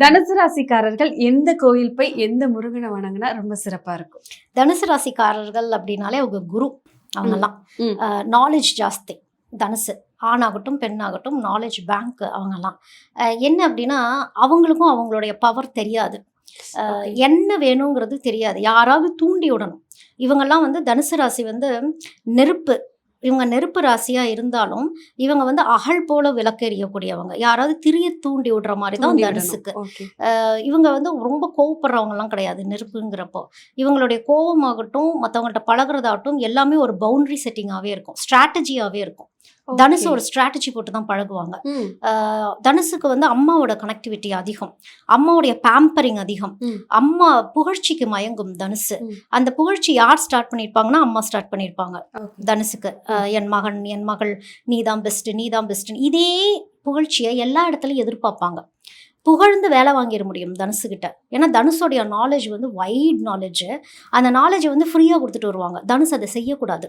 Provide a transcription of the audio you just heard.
தனுசு ராசிக்காரர்கள் எந்த கோயில் போய் எந்த முருகனை வணங்கினா ரொம்ப சிறப்பா இருக்கும்? தனுசு ராசிக்காரர்கள் அப்படின்னாலே அவங்க குரு அவங்கெல்லாம். நாலேஜ் ஜாஸ்தி தனுசு. ஆணாகட்டும் பெண்ணாகட்டும் நாலேஜ் பேங்க் அவங்கெல்லாம். என்ன அப்படின்னா அவங்களுக்கும் அவங்களுடைய பவர் தெரியாது. என்ன வேணுங்கிறது தெரியாது. யாராவது தூண்டி விடணும். இவங்கெல்லாம் வந்து தனுசு ராசி வந்து நெருப்பு இவங்க நெருப்பு ராசியா இருந்தாலும் இவங்க வந்து அகல் போல விளக்கெறியக்கூடியவங்க. யாராவது திரிய தூண்டி விடுற மாதிரி தான். Okay. அஹ் இவங்க வந்து ரொம்ப கோவப்படுறவங்கலாம் கிடையாது நெருப்புங்கிறப்போ. இவங்களுடைய கோவமாகட்டும் மற்றவங்கள்ட்ட பழகுறதாகட்டும் எல்லாமே ஒரு பவுண்டரி செட்டிங்காகவே இருக்கும். ஸ்ட்ராட்டஜியாகவே இருக்கும். தனுசு. ஒரு ஸ்ட்ராட்டஜி போட்டு தான் பழகுவாங்க. தனுசுக்கு வந்து அம்மாவோட கனெக்டிவிட்டி அதிகம். அம்மாவுடைய பேம்பரிங் அதிகம். அம்மா புகழ்ச்சிக்கு மயங்கும் தனுசு. அந்த புகழ்ச்சி யார் ஸ்டார்ட் பண்ணியிருப்பாங்கன்னா அம்மா ஸ்டார்ட் பண்ணியிருப்பாங்க. தனுசுக்கு. என் மகன் என் மகள் நீ தான் பெஸ்ட் நீ தான் பெஸ்ட் இதே புகழ்ச்சியை எல்லா இடத்துலையும் எதிர்பார்ப்பாங்க. புகழ்ந்து வேலை வாங்கிட முடியும் தனுசுகிட்ட. ஏன்னா தனுஷோடைய நாலேஜ் வந்து வைட் நாலேஜ் அந்த நாலேஜை வந்து ஃப்ரீயாக கொடுத்துட்டு வருவாங்க. தனுஷ் அதை செய்யக்கூடாது.